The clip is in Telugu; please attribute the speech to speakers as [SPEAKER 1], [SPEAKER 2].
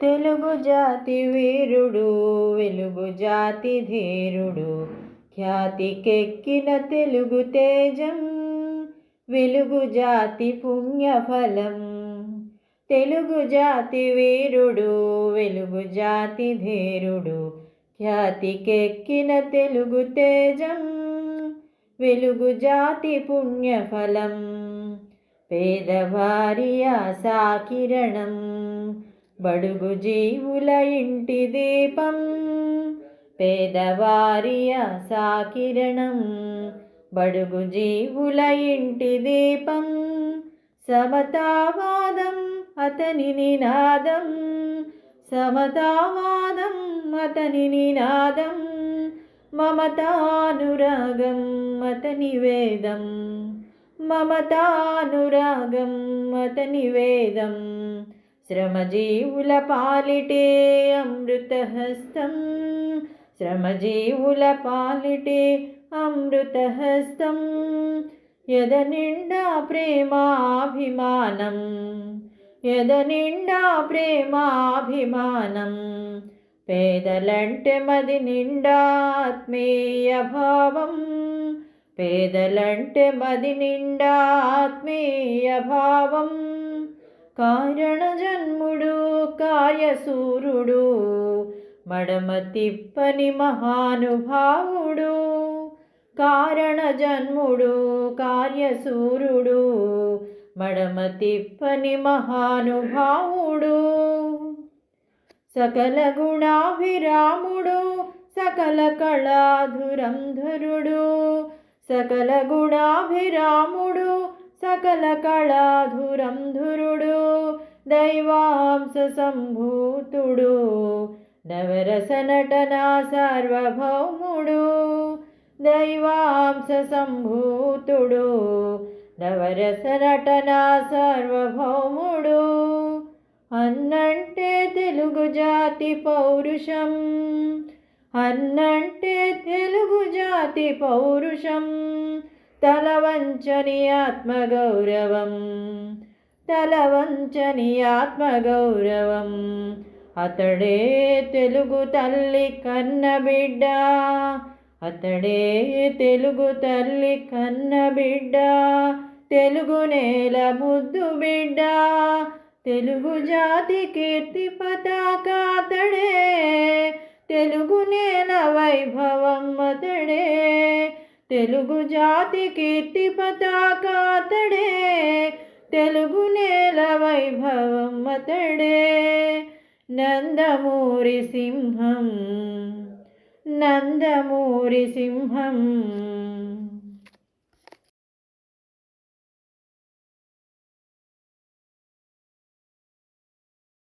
[SPEAKER 1] తెలుగు జాతి వీరుడు వెలుగు జాతి ధీరుడు. ఖ్యాతికెక్కిన తెలుగు తేజం వెలుగు జాతి పుణ్యఫలం తెలుగు జాతి వీరుడు వెలుగు జాతి ధీరుడు. ఖ్యాతికెక్కిన తెలుగు తేజం వెలుగు జాతి పుణ్యఫలం పేదవారి ఆశాకిరణం బడుగు జీవుల ఇంటి దీపం. పేదవారి ఆశాకిరణం బడుగు జీవుల ఇంటి దీపం. సమతావాదం అతని నినాదం సమతావాదం అతని నినాదం మమతానురాగం అతని వేదం. మమతానురాగం మత నివేదం శ్రమజీవుల పాలిటే అమృతహస్తం. శ్రమజీవుల పాలిటే అమృతహస్తం. యద నిండా ప్రేమాభిమానం యద నిండా ప్రేమాభిమానం. పేదలంటే మది నిండా ఆత్మీయ భావం. పేదలంటే మది నిండా ఆత్మీయ భావం. కారణ జన్ముడు కాయసూరుడు మడమ తిప్పని మహానుభావుడు. కారణ జన్ముడు కార్యసూరుడు మడమ తిప్పని మహానుభావుడు. సకల గుణాభిరాముడు సకల కళాధురంధరుడు సకల గుణాభిరాముడు సకల కళాధురంధురుడు దైవాంశ సంభూతుడు నవరస నటనా సార్వభౌముడు దైవాంశ సంభూతుడు నవరస నటనా సార్వభౌముడు. అన్నంటే తెలుగు జాతి పౌరుషం అన్నంటే తెలుగు జాతి పౌరుషం తల వంచని ఆత్మగౌరవం తల వంచని ఆత్మగౌరవం. అతడే తెలుగు తల్లి కన్న బిడ్డ అతడే తెలుగు తల్లి కన్న బిడ్డ తెలుగు నేల ముద్దు బిడ్డ తెలుగు జాతి కీర్తి పతాక అతడే. తెలుగునేన వైభవం అతడే. తెలుగు జాతి కీర్తి పతాక అతడే. తెలుగు నేల వైభవం అతడే. నందమూరి సింహం నందమూరి సింహం.